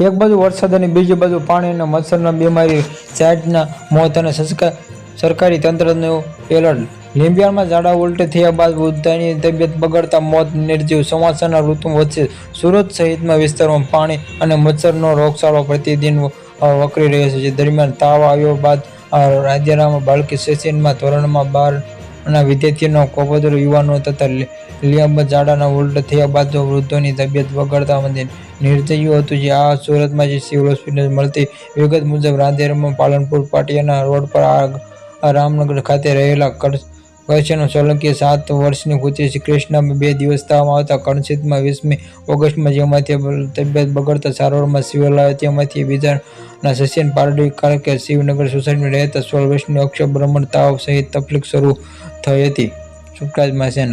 એક બાજુ વરસાદ અને બીજી બાજુ પાણી અને મચ્છરના બીમારી ચાઇટના મોત અને સરકારી તંત્રનો એલર્ટ. લીંબિયાળમાં ઝાડા ઉલટી થયા બાદ વૃદ્ધાની તબિયત બગડતા મોત નિર્જીવ. ચોમાસાના ઋતુ વચ્ચે સુરત સહિતના વિસ્તારોમાં પાણી અને મચ્છરનો રોગચાળો પ્રતિદિન વકરી રહ્યો છે. જે દરમિયાન તાવ આવ્યો બાદ રાજ્યના બાળકી સેશનમાં ધોરણમાં બાર ના વિદ્યાર્થીઓનો કોપોદરો યુવાનો તથા લી- લીંબિયા ઝાડાના ઉલટ થયા બાદ વૃદ્ધોની તબિયત બગડતા મંદિર નિર્જયું હતું જે આ સુરતમાં જે સિવિલ હોસ્પિટલ મળતી વિગત મુજબ રાંધેરમાં પાલનપુર પાટિયાના રોડ પર આ રામનગર ખાતે રહેલા કર- કચ્છનો સોલંકી સાત વર્ષની પુત્રી શ્રી કૃષ્ણ બે દિવસ થવામાં આવતા કણછીતમાં વીસમી ઓગસ્ટમાં જેમાંથી તબિયત બગડતા સારવારમાં સિવિલ આવ્યા તેમાંથી બીજાના સસ્યન પારડી કે શિવનગર સોસાયટીમાં રહેતા સોળ વર્ષની અક્ષર બ્રહ્મણ તાવ સહિત તકલીફ શરૂ થઈ હતી. સુખરાજ માસેનો